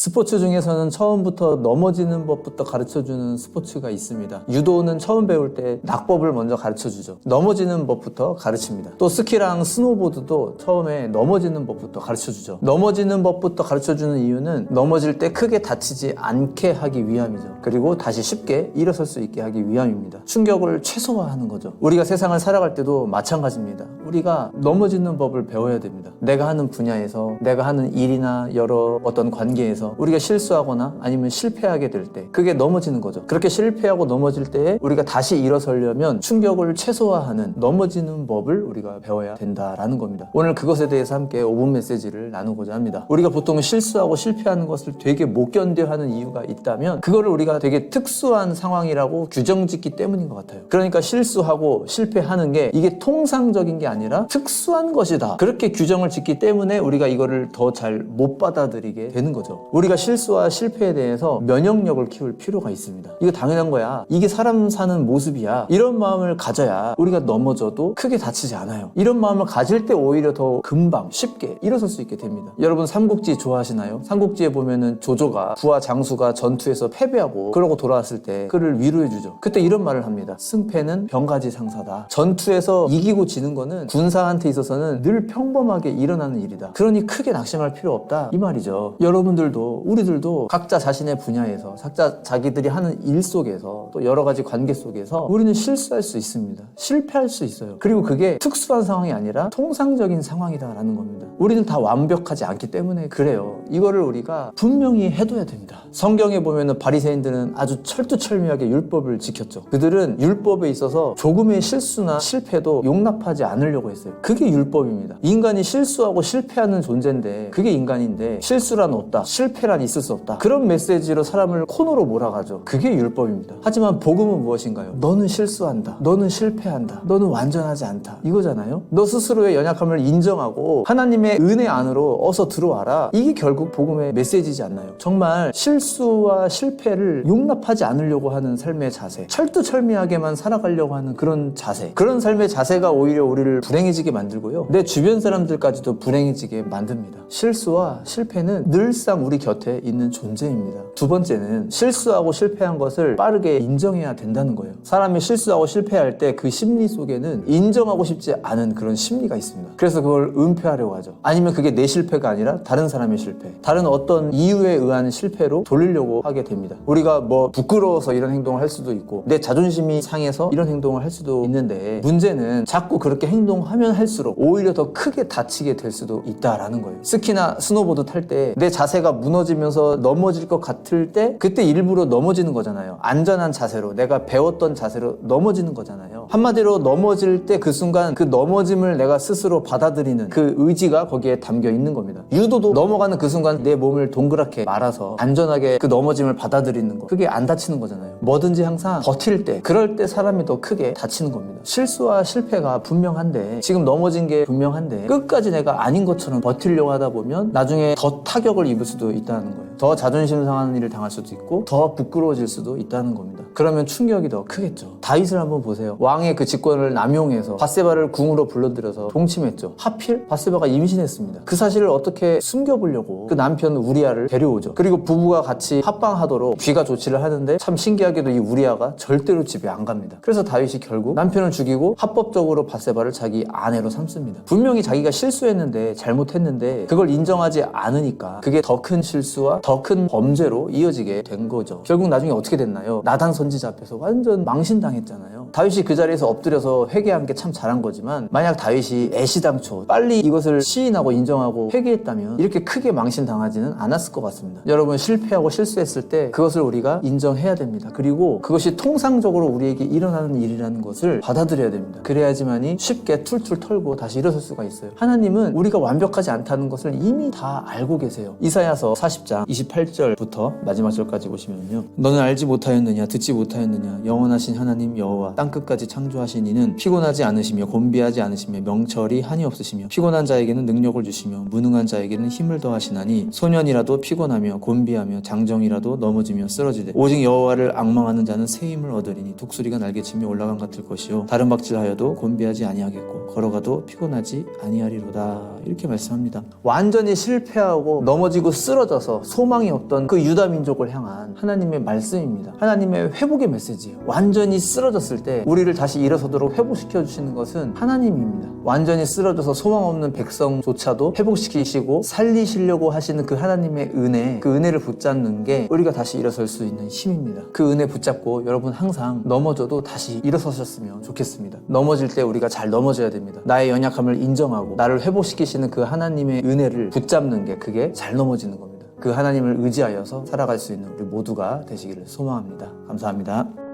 스포츠 중에서는 처음부터 넘어지는 법부터 가르쳐주는 스포츠가 있습니다. 유도는 처음 배울 때 낙법을 먼저 가르쳐주죠. 넘어지는 법부터 가르칩니다. 또 스키랑 스노보드도 처음에 넘어지는 법부터 가르쳐주죠. 넘어지는 법부터 가르쳐주는 이유는 넘어질 때 크게 다치지 않게 하기 위함이죠. 그리고 다시 쉽게 일어설 수 있게 하기 위함입니다. 충격을 최소화하는 거죠. 우리가 세상을 살아갈 때도 마찬가지입니다. 우리가 넘어지는 법을 배워야 됩니다. 내가 하는 분야에서, 내가 하는 일이나 여러 어떤 관계에서 우리가 실수하거나 아니면 실패하게 될 때 그게 넘어지는 거죠. 그렇게 실패하고 넘어질 때에 우리가 다시 일어서려면 충격을 최소화하는 넘어지는 법을 우리가 배워야 된다라는 겁니다. 오늘 그것에 대해서 함께 5분 메시지를 나누고자 합니다. 우리가 보통 실수하고 실패하는 것을 되게 못 견뎌하는 이유가 있다면 그거를 우리가 되게 특수한 상황이라고 규정짓기 때문인 것 같아요. 그러니까 실수하고 실패하는 게 이게 통상적인 게 아니라 특수한 것이다. 그렇게 규정을 짓기 때문에 우리가 이거를 더 잘 못 받아들이게 되는 거죠. 우리가 실수와 실패에 대해서 면역력을 키울 필요가 있습니다. 이거 당연한 거야. 이게 사람 사는 모습이야. 이런 마음을 가져야 우리가 넘어져도 크게 다치지 않아요. 이런 마음을 가질 때 오히려 더 금방 쉽게 일어설 수 있게 됩니다. 여러분 삼국지 좋아하시나요? 삼국지에 보면은 조조가 부하 장수가 전투에서 패배하고 그러고 돌아왔을 때 그를 위로해 주죠. 그때 이런 말을 합니다. 승패는 병가지 상사다. 전투에서 이기고 지는 거는 군사한테 있어서는 늘 평범하게 일어나는 일이다. 그러니 크게 낙심할 필요 없다. 이 말이죠. 여러분들도 우리들도 각자 자신의 분야에서 각자 자기들이 하는 일 속에서 또 여러 가지 관계 속에서 우리는 실수할 수 있습니다. 실패할 수 있어요. 그리고 그게 특수한 상황이 아니라 통상적인 상황이다라는 겁니다. 우리는 다 완벽하지 않기 때문에 그래요. 이거를 우리가 분명히 해둬야 됩니다. 성경에 보면은 바리새인들은 아주 철두철미하게 율법을 지켰죠. 그들은 율법에 있어서 조금의 실수나 실패도 용납하지 않으려고 했어요. 그게 율법입니다. 인간이 실수하고 실패하는 존재인데 그게 인간인데 실수란 없다. 실패 란 있을 수 없다. 그런 메시지로 사람을 코너로 몰아가죠. 그게 율법입니다. 하지만 복음은 무엇인가요? 너는 실수한다. 너는 실패한다. 너는 완전하지 않다. 이거잖아요. 너 스스로의 연약함을 인정하고 하나님의 은혜 안으로 어서 들어와라. 이게 결국 복음의 메시지지 않나요? 정말 실수와 실패를 용납하지 않으려고 하는 삶의 자세. 철두철미하게만 살아가려고 하는 그런 자세. 그런 삶의 자세가 오히려 우리를 불행해지게 만들고요. 내 주변 사람들까지도 불행해지게 만듭니다. 실수와 실패는 늘상 우리 곁에 있는 존재입니다. 두 번째는 실수하고 실패한 것을 빠르게 인정해야 된다는 거예요. 사람이 실수하고 실패할 때 그 심리 속에는 인정하고 싶지 않은 그런 심리가 있습니다. 그래서 그걸 은폐하려고 하죠. 아니면 그게 내 실패가 아니라 다른 사람의 실패, 다른 어떤 이유에 의한 실패로 돌리려고 하게 됩니다. 우리가 뭐 부끄러워서 이런 행동을 할 수도 있고 내 자존심이 상해서 이런 행동을 할 수도 있는데 문제는 자꾸 그렇게 행동하면 할수록 오히려 더 크게 다치게 될 수도 있다라는 거예요. 스키나 스노보드 탈 때 내 자세가 무너 지면서 넘어질 것 같을 때 그때 일부러 넘어지는 거잖아요. 안전한 자세로 내가 배웠던 자세로 넘어지는 거잖아요. 한마디로 넘어질 때 그 순간 그 넘어짐을 내가 스스로 받아들이는 그 의지가 거기에 담겨 있는 겁니다. 유도도 넘어가는 그 순간 내 몸을 동그랗게 말아서 안전하게 그 넘어짐을 받아들이는 거. 그게 안 다치는 거잖아요. 뭐든지 항상 버틸 때, 그럴 때 사람이 더 크게 다치는 겁니다. 실수와 실패가 분명한데 지금 넘어진 게 분명한데 끝까지 내가 아닌 것처럼 버틸려고 하다 보면 나중에 더 타격을 입을 수도 있다는 거예요. 더 자존심 상하는 일을 당할 수도 있고 더 부끄러워질 수도 있다는 겁니다. 그러면 충격이 더 크겠죠. 다윗을 한번 보세요. 왕의 그 직권을 남용해서 바세바를 궁으로 불러들여서 동침했죠. 하필 바세바가 임신했습니다. 그 사실을 어떻게 숨겨보려고 그 남편 우리아를 데려오죠. 그리고 부부가 같이 합방하도록 귀가 조치를 하는데 참 신기하게도 이 우리아가 절대로 집에 안 갑니다. 그래서 다윗이 결국 남편을 죽이고 합법적으로 바세바를 자기 아내로 삼습니다. 분명히 자기가 실수했는데 잘못했는데 그걸 인정하지 않으니까 그게 더 큰 실수와 더 큰 범죄로 이어지게 된 거죠. 결국 나중에 어떻게 됐나요? 나단 선지자 앞에서 완전 망신당했잖아요. 다윗이 그 자리에서 엎드려서 회개한 게 참 잘한 거지만 만약 다윗이 애시당초 빨리 이것을 시인하고 인정하고 회개했다면 이렇게 크게 망신당하지는 않았을 것 같습니다. 여러분 실패하고 실수했을 때 그것을 우리가 인정해야 됩니다. 그리고 그것이 통상적으로 우리에게 일어나는 일이라는 것을 받아들여야 됩니다. 그래야지만이 쉽게 툴툴 털고 다시 일어설 수가 있어요. 하나님은 우리가 완벽하지 않다는 것을 이미 다 알고 계세요. 이사야서 40장 28절부터 마지막 절까지 보시면요. 너는 알지 못하였느냐 듣지 못하였느냐 영원하신 하나님 여호와 땅끝까지 창조하신 이는 피곤하지 않으시며 곤비하지 않으시며 명철이 한이 없으시며 피곤한 자에게는 능력을 주시며 무능한 자에게는 힘을 더하시나니 소년이라도 피곤하며 곤비하며 장정이라도 넘어지며 쓰러지되 오직 여호와를 악망하는 자는 새 힘을 얻으리니 독수리가 날개치며 올라간 같을 것이요 다른 박질하여도 곤비하지 아니하겠고 걸어가도 피곤하지 아니하리로다. 이렇게 말씀합니다. 완전히 실패하고 넘어지고 쓰러져서 소망이 없던 그 유다 민족을 향한 하나님의 말씀입니다. 하나님의 회복의 메시지예요. 완전히 쓰러졌을 때 우리를 다시 일어서도록 회복시켜 주시는 것은 하나님입니다. 완전히 쓰러져서 소망 없는 백성조차도 회복시키시고 살리시려고 하시는 그 하나님의 은혜 그 은혜를 붙잡는 게 우리가 다시 일어설 수 있는 힘입니다. 그 은혜 붙잡고 여러분 항상 넘어져도 다시 일어서셨으면 좋겠습니다. 넘어질 때 우리가 잘 넘어져야 됩니다. 나의 연약함을 인정하고 나를 회복시키시는 그 하나님의 은혜를 붙잡는 게 그게 잘 넘어지는 겁니다. 그 하나님을 의지하여서 살아갈 수 있는 우리 모두가 되시기를 소망합니다. 감사합니다